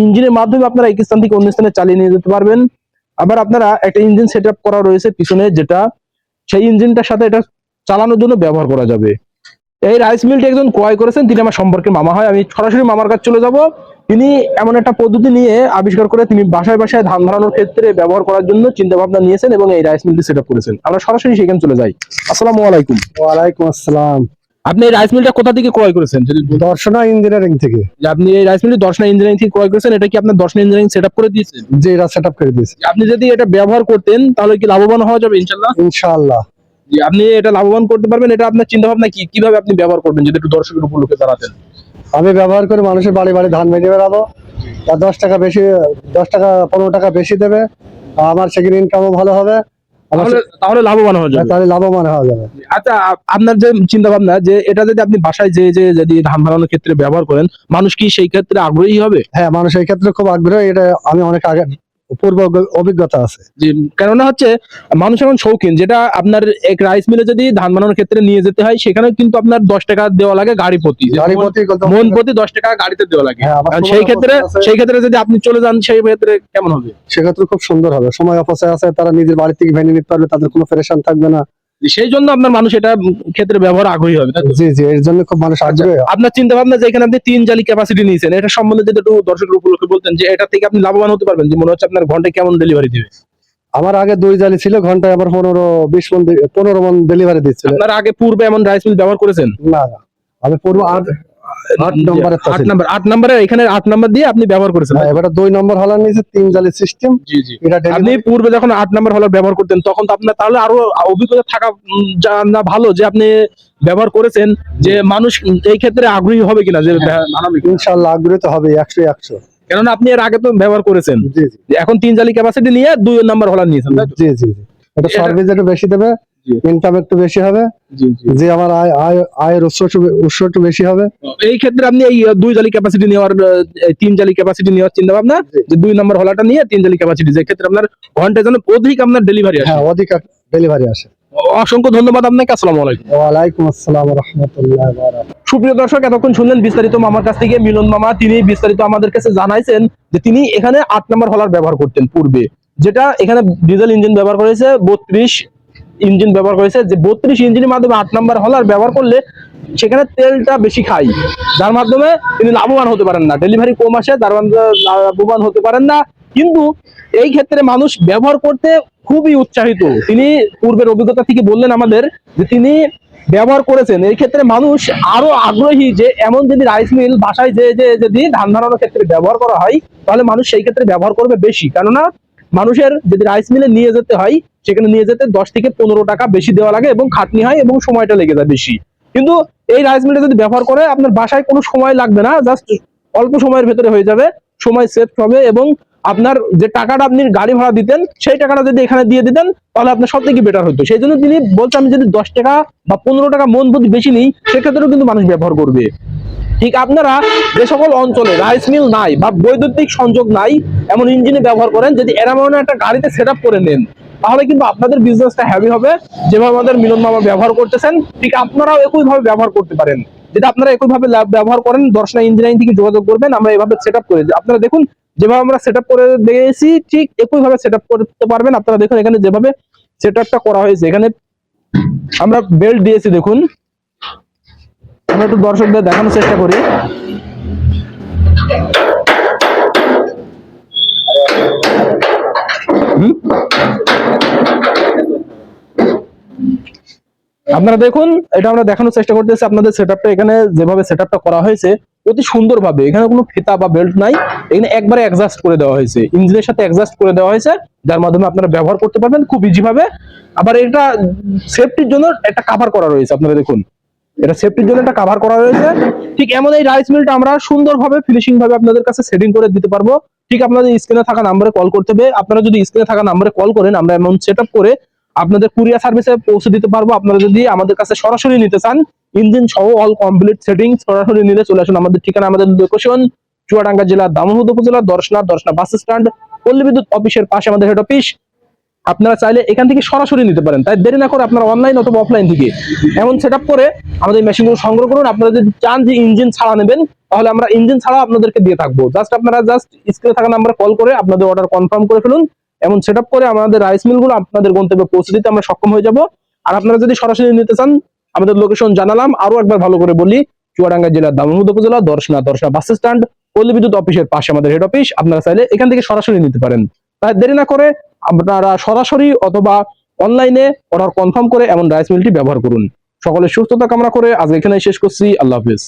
ইঞ্জিনের মাধ্যমে আপনারা এক স্থান থেকে অন্য স্থানে চালিয়ে নিয়ে যেতে পারবেন। আবার আপনারা একটা ইঞ্জিন সেট করা রয়েছে পিছনে, যেটা সেই ইঞ্জিনটার সাথে এটা চালানোর জন্য ব্যবহার করা যাবে। এই রাইস মিলটি একজন ক্রয় করেছেন, তিনি আমার সম্পর্কে মামা হয়। আমি সরাসরি মামার কাছে চলে যাব। তিনি এমন একটা পদ্ধতি নিয়ে আবিষ্কার করে তিনি বাসায় বাসায় ধান ধরানোর ক্ষেত্রে ব্যবহার করার জন্য চিন্তা ভাবনা নিয়েছেন এবং এই রাইস মিলটি সেট করেছেন। আমরা সরাসরি সেখানে চলে যাই। আসসালামু আলাইকুম। ওয়ালাইকুম আসসালাম। আপনি এই রাইস মিলটা কোথা থেকে ক্রয় করেছেন? যদি দর্শনা ইঞ্জিনিয়ারিং থেকে। যে আপনি এই রাইস মিলটি দর্শনা ইঞ্জিনিয়ারিং থেকে ক্রয় করেছেন এটা কি আপনার দর্শনা ইঞ্জিনিয়ারিং সেট করে দিয়েছেন? যে এরা সেট করে দিয়েছে। আপনি যদি এটা ব্যবহার করতেন তাহলে কি লাভবান হওয়া যাবে ইনশাল্লাহ ইনশাআল্লাহ। আপনি এটা লাভবান করতে পারবেন এটা আপনার চিন্তা ভাবনা কি? কীভাবে আপনি ব্যবহার করবেন যদি একটু দর্শকের উপলক্ষে জানাতেন আমি ব্যবহার করে মানুষের বাড়ি বাড়ি ধান ভেজে বেড়াবো। তার দশ টাকা বেশি দশ টাকা পনেরো টাকা বেশি দেবে। আমার সেখানে ইনকামও ভালো হবে। তাহলে তাহলে লাভবান হওয়া যাবে। তাহলে লাভবান হওয়া যাবে। আচ্ছা আপনার যে চিন্তা ভাবনা যে এটা যদি আপনি বাসায় যে যে যদি ধান বানানোর ক্ষেত্রে ব্যবহার করেন মানুষ কি সেই ক্ষেত্রে আগ্রহী হবে? হ্যাঁ মানুষ এই ক্ষেত্রে খুব আগ্রহী। এটা আমি অনেক আগে পূর্ব অভিজ্ঞতা আছে। কেননা হচ্ছে মানুষ এখন শৌখিন যেটা আপনার এক রাইস মিলে যদি ধান বানানোর ক্ষেত্রে নিয়ে যেতে হয় সেখানে কিন্তু আপনার দশ টাকা দেওয়া লাগে গাড়ি প্রতি। মন- প্রতি দশ টাকা গাড়িতে দেওয়া লাগে। হ্যাঁ, সেই ক্ষেত্রে সেই ক্ষেত্রে যদি আপনি চলে যান সেই ক্ষেত্রে কেমন হবে? সেক্ষেত্রে খুব সুন্দর হবে। সময় অপচয় আছে তারা নিজের বাড়ি থেকে ভেঙে নিতে পারবে তাদের কোনো ফেরেশান থাকবে না। সেই জন্য আপনার মানুষ এটা ক্ষেত্রে ব্যবহার আগ্রহী হবে জি জি এর জন্য খুব মানুষ আগ্রহী আপনার চিন্তা ভাবনা যে এখানে আপনি তিন জালি ক্যাপাসিটি নিয়েছেন এটা সম্বন্ধে যদি একটু দর্শকের উপলক্ষে বলতেন যে এটা থেকে আপনি লাভবান হতে পারবেন যে মনে হচ্ছে আপনার ঘন্টায় কেমন ডেলিভারি দিবে? আমার আগে দুই জালি ছিল ঘন্টায় আমার পনেরো বিশ মন পনেরো মন ডেলিভারি দিচ্ছিল। আপনার আগে পূর্বে এমন রাইস মিল ব্যবহার করেছেন? না না আমি পূর্ব আট নম্বরের এখানে আট নাম্বার দিয়ে আপনি ব্যবহার করেছেন। হ্যাঁ, দুই নম্বর হলার নিচে তিন জালি সিস্টেম জি জি। আপনি পূর্বে যখন আট নাম্বার ব্যবহার করতেন তখন তো আপনার তাহলে আরও অভিজ্ঞতা থাকা না ভালো যে আপনি ব্যবহার করেছেন যে মানুষ এই ক্ষেত্রে আগ্রহী হবে কিনা যে ব্যা- বানাবে আগ্রহী তো হবে একশো একশো। কেননা আপনি এর আগে তো ব্যবহার করেছেন। এখন তিন জালি ক্যাপাসিটি নিয়ে দুই নাম্বার হলার নিয়েছেন জি জি এটা সার্ভিস একটু বেশি দেবে। ইনকাম একটু বেশি হবে যে আমার আয় আয় আয়ের উৎস উৎস একটু বেশি হবে। এই ক্ষেত্রে আপনি এই দুই জালি ক্যাপাসিটি নেওয়ার তিন জালি ক্যাপাসিটি নেওয়ার চিন্তা ভাবনা যে দুই নম্বর হলাটা নিয়ে তিন জালি ক্যাপাসিটি যে ক্ষেত্রে আপনার ঘন্টায় যেন অধিক আপনার ডেলিভারি আসে। হ্যাঁ অধিক ডেলিভারি আসে। অসংখ্য ধন্যবাদ আপনাকে আসসালামু আলাইকুম। ওয়ালাইকুম আসসালাম রহমতুল্লাহ সুপ্রিয় দর্শক এতক্ষণ শুনলেন বিস্তারিত মামার কাছ থেকে মিলন মামা তিনি বিস্তারিত আমাদের কাছে জানাইছেন যে তিনি এখানে আট নম্বর হলার ব্যবহার করতেন পূর্বে যেটা এখানে ডিজেল ইঞ্জিন ব্যবহার করেছে বত্রিশ ইঞ্জিন ব্যবহার করেছে, যে বত্রিশ ইঞ্জিনের মাধ্যমে আট নম্বর হলার ব্যবহার করলে সেখানে তেলটা বেশি খাই যার মাধ্যমে তিনি লাভবান হতে পারেন না। ডেলিভারি কম আসে তার লাভবান হতে পারেন না। কিন্তু এই ক্ষেত্রে মানুষ ব্যবহার করতে খুবই উৎসাহিত। তিনি পূর্বের অভিজ্ঞতা থেকে বললেন আমাদের যে তিনি ব্যবহার করেছেন। এই ক্ষেত্রে মানুষ আরও আগ্রহী যে এমন যদি রাইস মিল বাসায় যে যে, যদি ধান ধারণের ক্ষেত্রে ব্যবহার করা হয়, তাহলে মানুষ সেই ক্ষেত্রে ব্যবহার করবে বেশি। কেননা মানুষের যদি রাইস মিলে নিয়ে যেতে হয়, সেখানে নিয়ে যেতে দশ থেকে পনেরো টাকা বেশি দেওয়া লাগে এবং খাটনি হয় এবং সময়টা লেগে যায় বেশি। কিন্তু এই রাইস মিলটা যদি ব্যবহার করে, আপনার বাসায় কোনো সময় লাগবে না জাস্ট অল্প সময়ের ভেতরে হয়ে যাবে, সময় সেভ হবে এবং আপনার যে টাকাটা আপনি গাড়ি ভাড়া দিতেন, সেই টাকাটা যদি এখানে দিয়ে দিতেন, তাহলে আপনার সব থেকে বেটার হতো। সেই জন্য তিনি বলছেন আমি যদি দশ টাকা বা পনেরো টাকা মন প্রতি বেশি নিই, সেক্ষেত্রেও কিন্তু মানুষ ব্যবহার করবে। ঠিক আপনারা যে সকল অঞ্চলে রাইস মিল নাই বা বৈদ্যুতিক সংযোগ নাই, এমন ইঞ্জিনে ব্যবহার করেন যদি এরকম একটা গাড়িতে সেট করে নেন, তাহলে কিন্তু আপনাদের বিজনেসটা হ্যাভি হবে। যেভাবে আমাদের মিলন মামা ব্যবহার করতেছেন, ঠিক আপনারাও একইভাবে ব্যবহার করতে পারেন। যেটা আপনারা একইভাবে ব্যবহার করেন, দর্শনা ইঞ্জিনিয়ারিং থেকে যোগাযোগ করবেন, আমরা এভাবে সেট করে আপনারা দেখুন, যেভাবে আমরা সেট করে দিয়েছি, ঠিক একইভাবে সেট করতে পারবেন। আপনারা দেখুন এখানে যেভাবে সেট করা হয়েছে, এখানে আমরা বেল্ট দিয়েছি, দেখুন। আমরা একটু দর্শকদের দেখানোর চেষ্টা করি। আপনারা দেখুন, এটা আমরা দেখানোর চেষ্টা করতেছি। আপনাদের সেটআপটা এখানে যেভাবে সেটআপটা করা হয়েছে, অতি সুন্দরভাবে। এখানে কোনো ফিতা বা বেল্ট নাই। এখানে একবারে অ্যাডজাস্ট করে দেওয়া হয়েছে। ইঞ্জিনের সাথে অ্যাডজাস্ট করে দেওয়া হয়েছে, যার মাধ্যমে আপনারা ব্যবহার করতে পারবেন খুব ইজি ভাবে। আবার এটা সেফটির জন্য একটা কাভার করা রয়েছে, আপনারা দেখুন। এটা সেফটির জন্য একটা কাভার করা রয়েছে ঠিক এমন এই রাইস মিলটা আমরা সুন্দরভাবে ফিনিশিং ভাবে আপনাদের কাছে সেটিং করে দিতে পারব। ঠিক আপনাদের স্ক্রিনে থাকা নাম্বারে কল করতে হবে। আপনারা যদি স্ক্রিনে থাকা নাম্বারে কল করেন, আমরা এমন সেট করে আপনাদের কুরিয়ার সার্ভিসে পৌঁছে দিতে পারব। আপনারা যদি আমাদের কাছে সরাসরি নিতে চান ইঞ্জিন সহ অল কমপ্লিট সেটিং সরাসরি নিলে চলে আসুন আমাদের ঠিকানা, আমাদের লোকেশন চুয়াডাঙ্গা জেলা দামোহদ উপজেলা, দর্শনা দর্শনা বাস স্ট্যান্ড পল্লী বিদ্যুৎ অফিসের পাশে আমাদের হেড অফিস আপনারা চাইলে এখান থেকে সরাসরি নিতে পারেন। তাই দেরি না করে আপনারা অনলাইন অথবা অফলাইন থেকে এমন সেট করে আমাদের মেশিনগুলো সংগ্রহ করুন। আপনারা যদি চান যে ইঞ্জিন ছাড়া নেবেন, তাহলে আমরা ইঞ্জিন ছাড়া আপনাদেরকে দিয়ে থাকব। জাস্ট আপনারা জাস্ট স্ক্রিনে থাকা নাম্বারে কল করে আপনাদের অর্ডার কনফার্ম করে ফেলুন। এমন সেট করে আমাদের রাইস মিলগুলো আপনাদের গন্তব্যে পৌঁছে দিতে আমরা সক্ষম হয়ে যাব। আর আপনারা যদি সরাসরি নিতে চান, আমাদের লোকেশন জানালাম। আরও একবার ভালো করে বলি, চুয়াডাঙ্গা জেলার দামোহদ উপজেলা, দর্শনা দর্শনা বাস স্ট্যান্ড পল্লী বিদ্যুৎ অফিসের পাশে আমাদের হেড অফিস আপনারা চাইলে এখান থেকে সরাসরি নিতে পারেন। তাই দেরি না করে আপনারা সরাসরি অথবা অনলাইনে অর্ডার কনফার্ম করে এমন রাইস মিলটি ব্যবহার করুন। সকলের সুস্থতা কামনা করে আজ এখানে শেষ করছি। আল্লাহ হাফিজ।